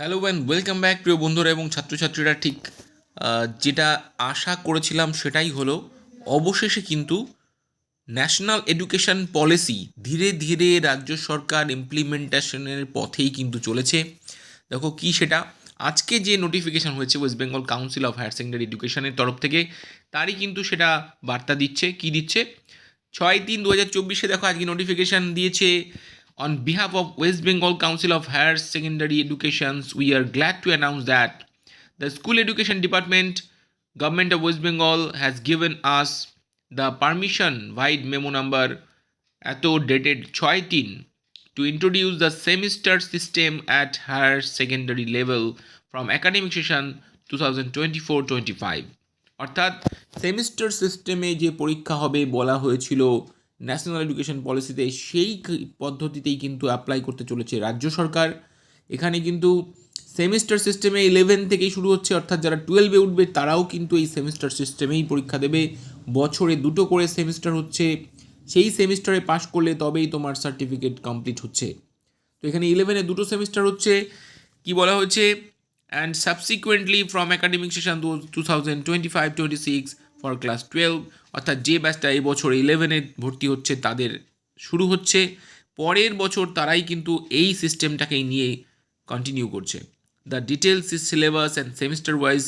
Hello and welcome back প্রিয় বন্ধুরা এবং ছাত্রছাত্রীরা। ঠিক যেটা আশা করেছিলাম সেটাই হলো, অবশেষে কিন্তু ন্যাশনাল এডুকেশন পলিসি ধীরে ধীরে রাজ্য সরকার ইমপ্লিমেন্টেশনের পথেই কিন্তু চলেছে। দেখো কি সেটা, আজকে যে নোটিফিকেশান হয়েছে West Bengal council of higher secondary এডুকেশনের তরফ থেকে, তারই কিন্তু সেটা বার্তা দিচ্ছে। কি দিচ্ছে? ছয় তিন দু হাজার চব্বিশে দেখো আজকে নোটিফিকেশান দিয়েছে on behalf of West Bengal council of higher secondary educations we are glad to announce that the school education department government of West Bengal has given us the permission vide memo number এত dated ছয় তিন to introduce the semester system at higher secondary level from academic session 2024-25 অর্থাৎ semester সিস্টেমে যে পরীক্ষা হবে বলা হয়েছিল ন্যাশনাল এডুকেশন পলিসিতে সেই পদ্ধতিতেই কিন্তু অ্যাপ্লাই করতে চলেছে রাজ্য সরকার। এখানে কিন্তু সেমিস্টার সিস্টেমে ইলেভেন থেকেই শুরু হচ্ছে, অর্থাৎ যারা টুয়েলভে উঠবে তারাও কিন্তু এই সেমিস্টার সিস্টেমেই পরীক্ষা দেবে। বছরে দুটো করে সেমিস্টার হচ্ছে, সেই সেমিস্টারে পাশ করলে তবেই তোমার সার্টিফিকেট কমপ্লিট হচ্ছে। তো এখানে ইলেভেনে দুটো সেমিস্টার হচ্ছে, কি বলা হচ্ছে and subsequently from academic session two thousand twenty five twenty six for class twelve অর্থাৎ যে ব্যাচটা এই বছর ইলেভেনে ভর্তি হচ্ছে, তাদের শুরু হচ্ছে। পরের বছর তারাই কিন্তু এই সিস্টেমটাকেই নিয়ে কন্টিনিউ করছে। The details is syllabus and semester wise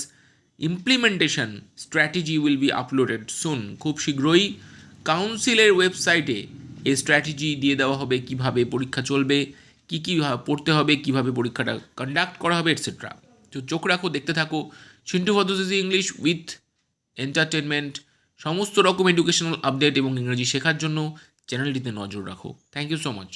implementation strategy will be uploaded soon খুব শীঘ্রই। কাউন্সিলের ওয়েবসাইটে এই স্ট্র্যাটেজি দিয়ে দেওয়া হবে, কীভাবে পরীক্ষা চলবে, কী কী পড়তে হবে, কীভাবে পরীক্ষাটা কন্ডাক্ট করা হবে এটসেট্রা তো চোখ রাখো, দেখতে থাকো। চিন্টু পদ্ধতি ইংলিশ উইথ এন্টারটেনমেন্ট সমস্ত রকম এডুকেশনাল আপডেট এবং ইংরেজি শেখার জন্য চ্যানেলটিতে নজর রাখো। Thank you so much